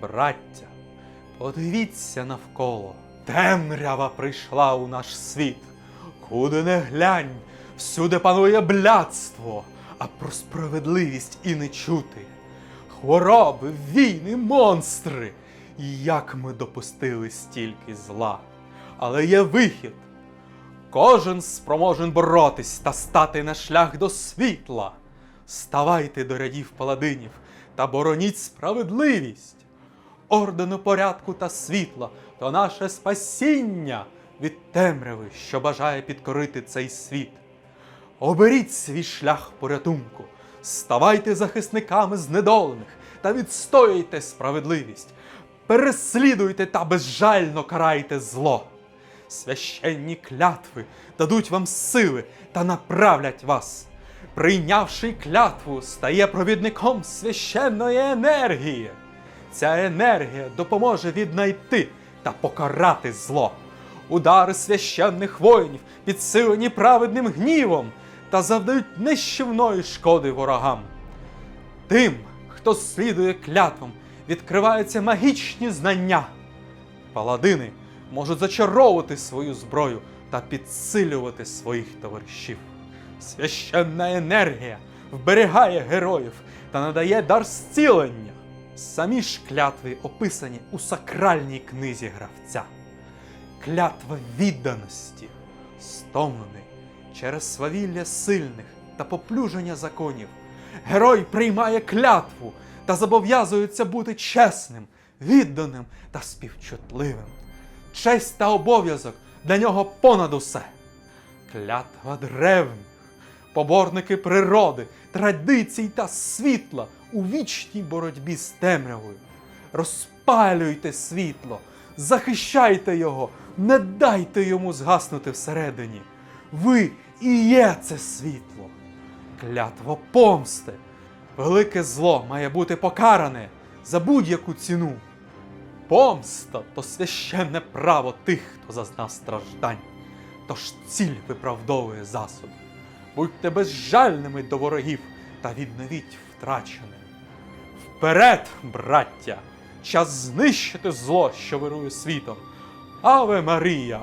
браття, подивіться навколо. Темрява прийшла у наш світ. Куди не глянь, всюди панує блядство, а про справедливість і не чути. Хвороби, війни, монстри. І Як ми допустили стільки зла. Але є вихід. Кожен спроможен боротись та стати на шлях до світла. Ставайте до рядів паладинів та бороніть справедливість. Ордену порядку та світла то наше спасіння від темряви, що бажає підкорити цей світ. Оберіть свій шлях порятунку, ставайте захисниками знедолених та відстоюйте справедливість, переслідуйте та безжально карайте зло. Священні клятви дадуть вам сили та направлять вас. Прийнявши клятву, стає провідником священної енергії. Ця енергія допоможе віднайти та покарати зло. Удари священних воїнів, підсилені праведним гнівом, та завдають нищівної шкоди ворогам. Тим, хто слідує клятвам, відкриваються магічні знання. Паладини можуть зачаровувати свою зброю та підсилювати своїх товаришів. Священна енергія вберігає героїв та надає дар зцілення. Самі ж клятви описані у сакральній книзі гравця. Клятва відданості, стомлений через свавілля сильних та поплюження законів. Герой приймає клятву та зобов'язується бути чесним, відданим та співчутливим. Честь та обов'язок для нього понад усе. Клятва древніх, поборники природи, традицій та світла у вічній боротьбі з темрявою. Розпалюйте світло, захищайте його, не дайте йому згаснути всередині. Ви і є це світло. Клятва помсти. Велике зло має бути покаране за будь-яку ціну. Помста то священне право тих, хто зазнав страждань. Тож ціль виправдовує засоби. Будьте безжальними до ворогів та відновіть втрачене. Вперед, браття! Час знищити зло, що вирує світом. Аве Марія!